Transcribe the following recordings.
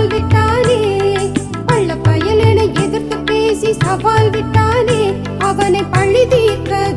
சவால் விட்டானே. பள்ள பயனென எதிர்த்து பேசி சவால் விட்டானே. அவனை பழி தீர்க்க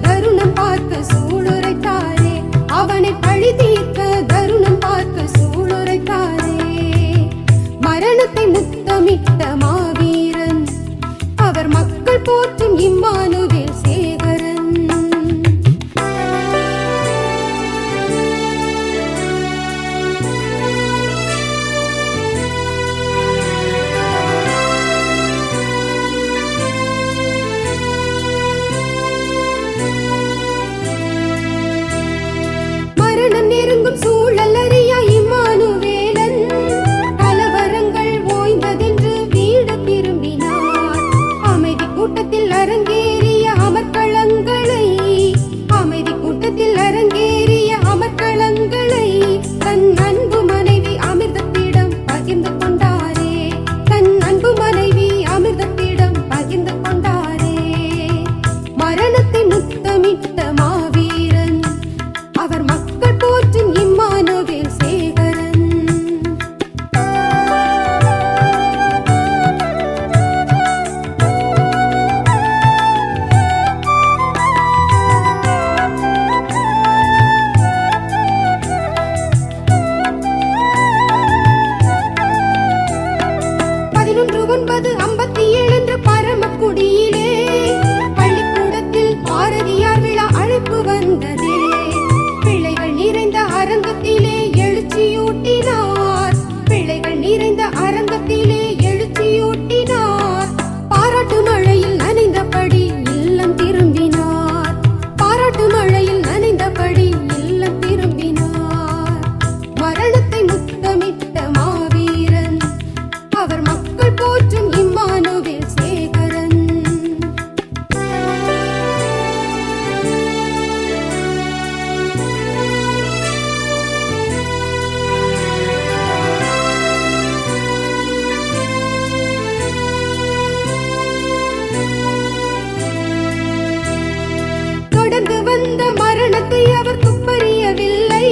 பிறந்த மரணத்தை அவர் துப்பறியவில்லை.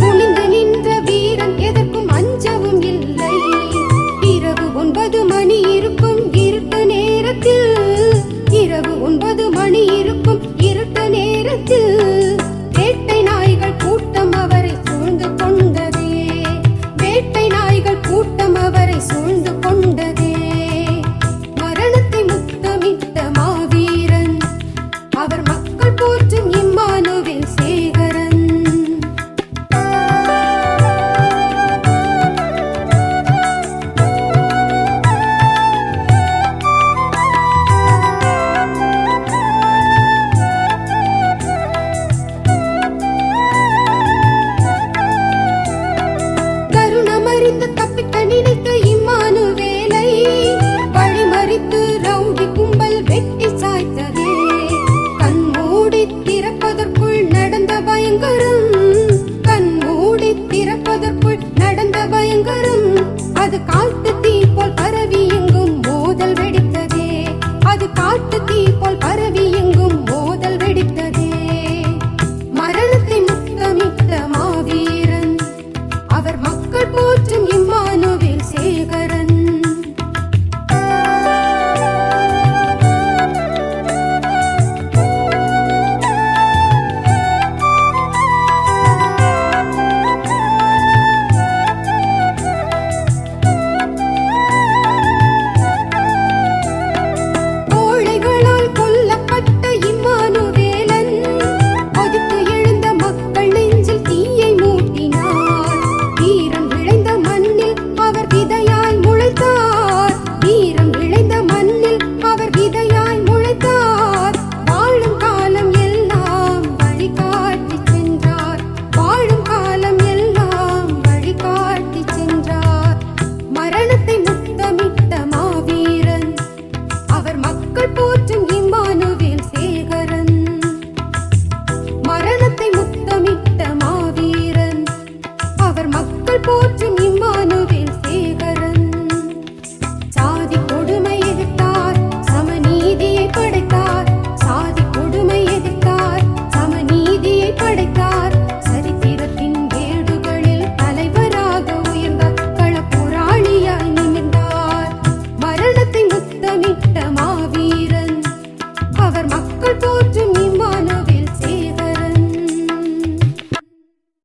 குனிந்து நின்ற வீரன் எதற்கும் அஞ்சவும் இல்லை. இரவு ஒன்பது மணி இருக்கும் இருட்டு நேரத்தில் இரவு ஒன்பது மணி இருக்கும் இருட்டு நேரத்தில்